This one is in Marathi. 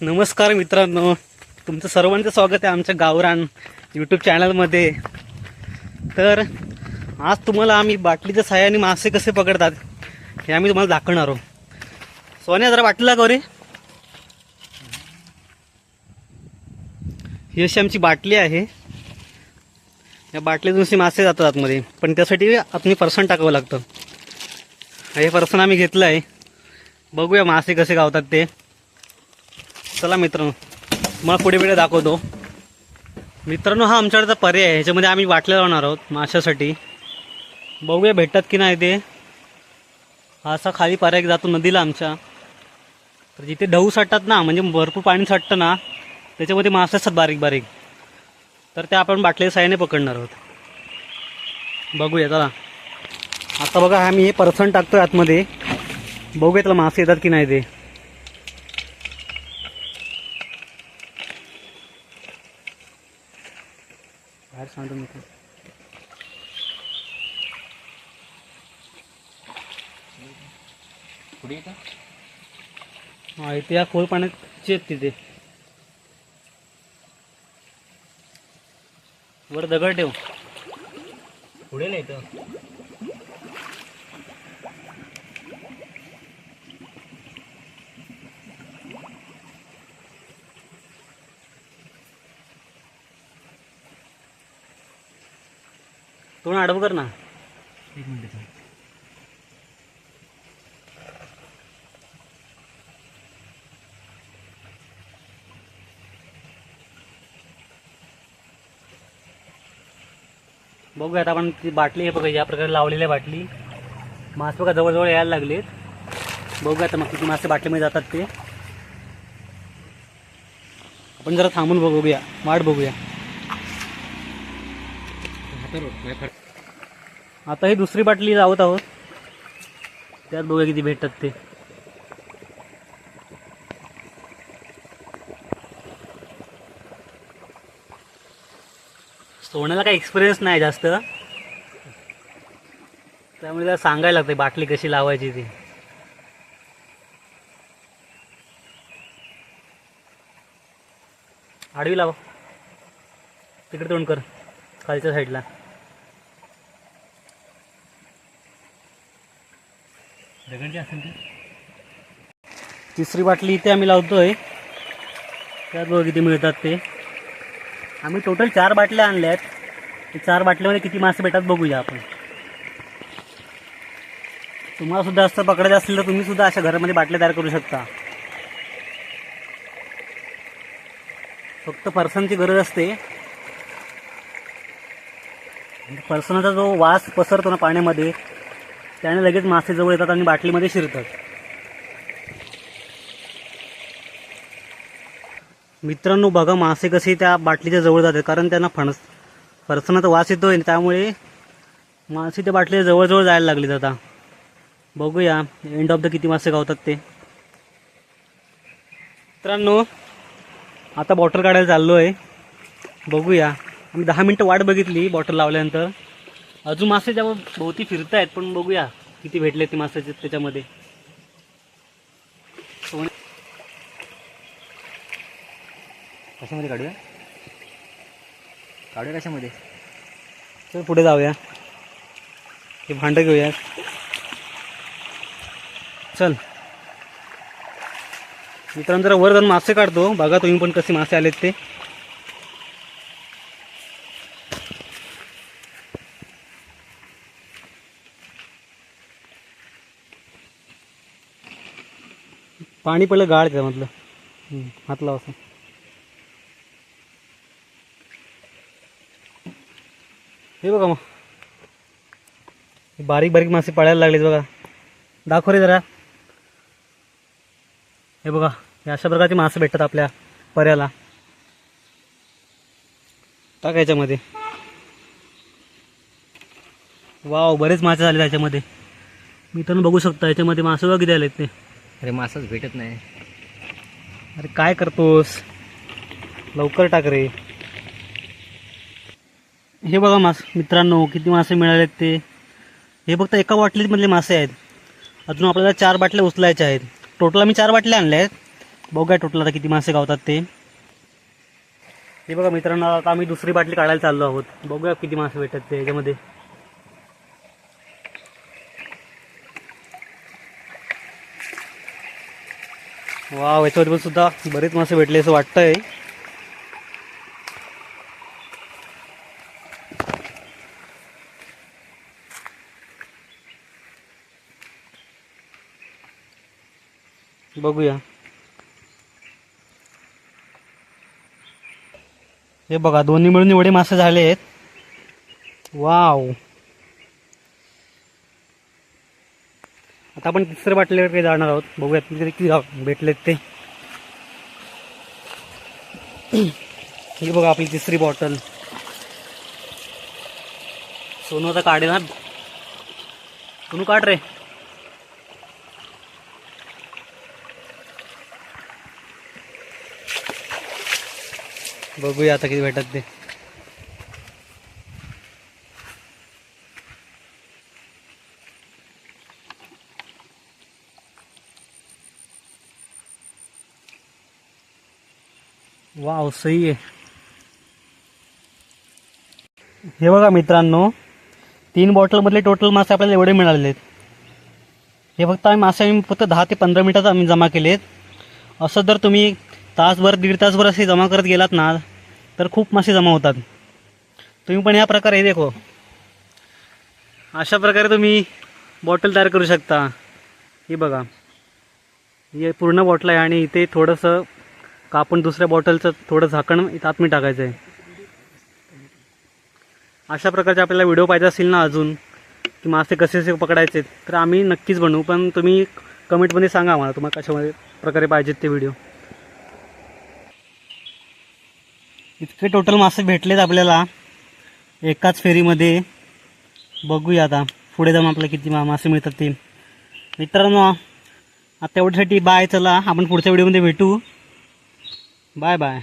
नमस्कार मित्रांनो. तुमचं सर्वांचं स्वागत आहे आमच्या गावरान यूट्यूब चॅनलमध्ये तर आज तुम्हाला आम्ही बाटलीच्या साह्याने मासे कसे पकडतात हे आम्ही तुम्हाला दाखवणार आहोत. सोन्या जरा बाटली का रे. ही अशी आमची बाटली आहे. या बाटलीतून असे मासे जातात आतमध्ये. पण त्यासाठी आतमध्ये फरसाण टाकावं लागतं. हे फरसाण आम्ही घेतलं आहे बघूया मासे कसे गावतात ते. चला मित्रांनो मला पुढे पुढे दाखवतो. मित्रांनो हा आमच्याकडचा पर्याय आहे ह्याच्यामध्ये आम्ही बाटल्या लावणार आहोत माशासाठी. बघूया भेटतात की नाही ते. असा खाली पर्याय जातो नदीला आमच्या. तर जिथे ढऊ साठतात ना म्हणजे भरपूर पाणी साठतं ना त्याच्यामध्ये मासे असतात बारीक बारीक. तर ते आपण बाटल्या साह्याने पकडणार आहोत. बघूया चला. आता बघा आम्ही हे परसन टाकतो आतमध्ये. बघूया त्याला मासे येतात की नाही ते. बाहेर सांगतो मी ते. पुढे का हा इथे या खोल पाण्याचे आहेत तिथे. वर दगड ठेव. पुढे नाही तर तोंड आडवं कर ना. एक मिनिट बघूया आता आपण ती बाटली हे बघा या प्रकारे लावलेली आहे बाटली. मासे बघा जवळजवळ यायला लागलेत. बघूया आता मग किती मासे बाटलीमध्ये जातात ते. आपण जरा थांबून बघूया वाट बघूया. आता ही दुसरी बाटली लावत आहोत. त्यात बघूया किती भेटतात ते. सोन्याला काही एक्सपिरियन्स नाही जास्त. त्यामुळे त्याला सांगायला लागते बाटली कशी लावायची ती. आडवी लावा. तिकडे तोंड कर. खालच्या साईडला तिसरी बाटली इथे आम्ही लावतोय. त्यात बघ किती मिळतात ते. आम्ही टोटल चार बाटल्या आणल्या आहेत. चार बाटल्यामध्ये किती मासे भेटतात बघूया आपण. तुम्हाला सुद्धा असं पकडायचं असेल तर तुम्ही सुद्धा अशा घरामध्ये बाटल्या तयार करू शकता. फक्त फरसांची गरज असते. म्हणजे फरसाणाचा जो वास पसरतो ना पाण्यामध्ये त्याने लगेच मासे जवळ येतात आणि बाटलीमध्ये शिरतात. मित्रांनो बघा मासे कसे त्या बाटलीच्या जवळ जातात कारण त्यांना फणस फरसाणाचा वास येतोय त्यामुळे मासे त्या बाटलीच्या जवळजवळ जायला लागले आता. बघूया एंड ऑफ द किती मासे गावतात ते. मित्रांनो आता बॉटल काढायला चाललो आहे बघूया. आम्ही दहा मिनटं वाट बघितली बॉटल लावल्यानंतर. अजून मासे त्या भोवती फिरत आहेत पण बघूया किती भेटले ते मासे त्याच्यामध्ये. कशामध्ये काढूया? काढूया कशामध्ये? चल पुढे जाऊया. हे भांडं घेऊया चल. मित्रांनो जरा वर जाऊन मासे काढतो. बघा तुम्ही पण कसे मासे आलेत ते. पाणी पहिलं गाळ त्यामधलं हात लाव असं हे बघा मग. बारीक बारीक मासे पळायला लागलेत बघा. दाखव रे जरा. हे बघा हे अशा प्रकारचे मासे भेटतात आपल्या पर्याला. टाक याच्यामध्ये. वाव बरेच मासे झाले त्याच्यामध्ये. मी तर बघू शकता याच्यामध्ये मासे वगैरे आलेत ते. अरे मासाच भेटत नाही. अरे काय करतोस? लवकर टाक रे. हे बघा मास मित्रांनो किती मासे मिळालेत ते. हे फक्त एका बाटलीमधले मासे आहेत. अजून आपल्याला चार बाटल्या उचलायच्या आहेत. टोटल आम्ही चार बाटल्या आणल्या आहेत. बघूया टोटल आता किती मासे गावतात ते. हे बघा मित्रांनो आता आम्ही दुसरी बाटली काढायला चाललो आहोत. बघूया किती मासे भेटतात ते याच्यामध्ये. वाव याच्यावर पण सुद्धा बरेच मासे भेटले असं वाटतंय. बघूया. हे बघा दोन्ही मिळून एवढे मासे झाले आहेत वाव. आता आपण तिसऱ्या बाटलीकडे जाणार आहोत. बघूया तिथे किती गाव- भेटलेत ते. ही बघा आपली तिसरी बॉटल सोनू आता काढे ना सोनू काढ रे. बघूया आता किती भेटत ते. वाव सही आहे. हे बघा मित्रांनो तीन बॉटलमधले टोटल मासे आपल्याला एवढे मिळालेले आहेत. हे फक्त आम्ही मासे आम्ही फक्त दहा ते पंधरा मिनिटात आम्ही जमा केले आहेत असं जर तुम्ही तासभर दीड तासभर असे जमा करत गेलात ना तर खूप मासे जमा होतात. तुम्ही पण या प्रकारे देखो. अशा प्रकारे तुम्ही बॉटल तयार करू शकता. हे बघा. हे पूर्ण बॉटल आहे आणि इथे थोडंसं का आपण दुसऱ्या बॉटलचं थोडं झाकण इथं आतमध्ये टाकायचं आहे. अशा प्रकारचे आपल्याला व्हिडिओ पाहिजे असेल ना अजून की मासे कसे कसे पकडायचे तर आम्ही नक्कीच बनवू पण तुम्ही कमेंटमध्ये सांगा आम्हाला तुम्हाला कशामध्ये प्रकारे पाहिजेत ते व्हिडिओ. इतके टोटल मासे भेटलेत आपल्याला. एकाच फेरीमध्ये. बघूया आता. पुढे जाऊन आपल्याला किती मा मासे मिळतात ते. मित्रांनो आता एवढ्यासाठी बाय चला. आपण पुढच्या व्हिडिओमध्ये भेटू. Bye bye